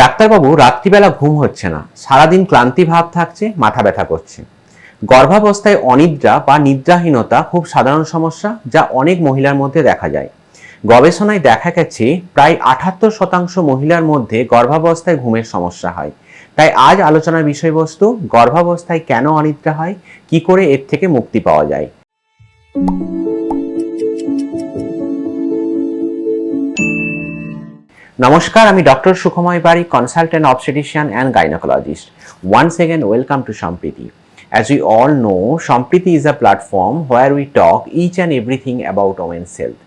ডাক্তারবাবু রাত্রিবেলা ঘুম হচ্ছে না। সারাদিন ক্লান্তি ভাব থাকছে, মাথা ব্যথা করছে। গর্ভাবস্থায় অনিদ্রা বা নিদ্রাহীনতা খুব সাধারণ সমস্যা যা অনেক মহিলার মধ্যে দেখা যায়। গবেষণায় দেখা গেছে, প্রায় আঠাত্তর শতাংশ মহিলার মধ্যে গর্ভাবস্থায় ঘুমের সমস্যা হয়। তাই আজ আলোচনার বিষয়বস্তু, গর্ভাবস্থায় কেন অনিদ্রা হয়, কি করে এর থেকে মুক্তি পাওয়া যায়? নমস্কার আমি doctor Sukhamay Bari consultant obstetrician and gynaecologist once again welcome to Sampriti As we all know, Sampriti is a platform where we talk each and everything about women's health.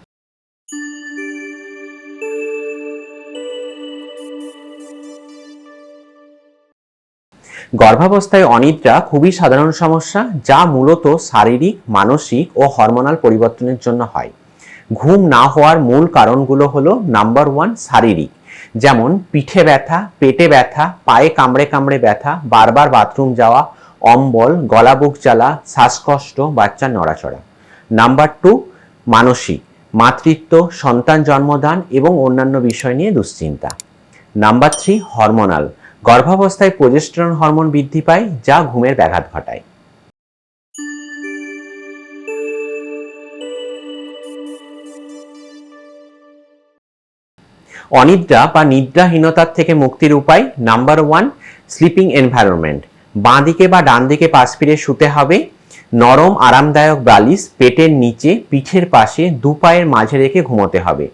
গর্ভাবস্থায় অনিদ্রা খুবই সাধারণ সমস্যা যা মূলত শারীরিক মানসিক ও হরমোনাল পরিবর্তনের জন্য হয়। ঘুম না হওয়ার মূল কারণগুলো হলো নাম্বার ওয়ান শারীরিক। যেমন, পিঠে ব্যথা, পেটে ব্যথা, পায়ে কামড়ে কামড়ে ব্যথা, বারবার বাথরুম যাওয়া, অম্বল, গলা বুক জ্বালা, শ্বাসকষ্ট বাচ্চার নড়াচড়া। নাম্বার টু মানসিক। মাতৃত্ব, সন্তান জন্মদান এবং অন্যান্য বিষয় নিয়ে দুশ্চিন্তা। নাম্বার থ্রি হরমোনাল গর্ভাবস্থায় প্রজেস্টেরন হরমোন বৃদ্ধি পায়, যা ঘুমের ব্যাঘাত ঘটায়। অনিদ্রা বা নিদ্রাহীনতার থেকে মুক্তির উপায় নাম্বার ওয়ান স্লিপিং এনভায়রনমেন্ট বাঁ দিকে বা ডান দিকে পাশ ফিরে শুতে হবে। নরম, আরামদায়ক বালিশ পেটের নিচে, পিঠের পাশে, দু পায়ের মাঝে রেখে ঘুমোতে হবে।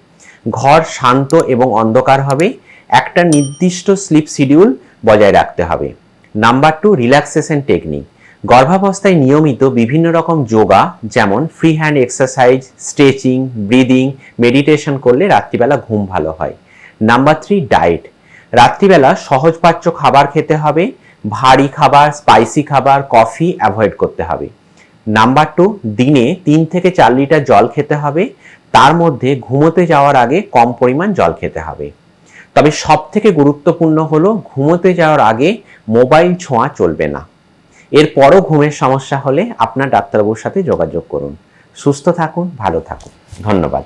ঘর শান্ত এবং অন্ধকার হবে। একটা নির্দিষ্ট স্লিপ শিডিউল বজায় রাখতে হবে। নাম্বার টু রিল্যাক্সেশন টেকনিক গর্ভাবস্থায় নিয়মিত বিভিন্ন রকম যোগা, যেমন free hand exercise stretching breathing meditation করলে রাত্রিবেলা ঘুম ভালো হয়। নাম্বার থ্রি ডায়েট রাত্রিবেলা সহজপাচ্য খাবার খেতে হবে, ভারী খাবার স্পাইসি খাবার কফি অ্যাভয়েড করতে হবে। নাম্বার টু দিনে তিন থেকে চার লিটার জল খেতে হবে, তার মধ্যে ঘুমোতে যাওয়ার আগে কম পরিমাণ জল খেতে হবে। তবে সব থেকে গুরুত্বপূর্ণ হলো, ঘুমোতে যাওয়ার আগে মোবাইল ছোঁয়া চলবে না। এরপরও ঘুমের সমস্যা হলে আপনার ডাক্তারবাবুর সাথে যোগাযোগ করুন। সুস্থ থাকুন ভালো থাকুন। ধন্যবাদ।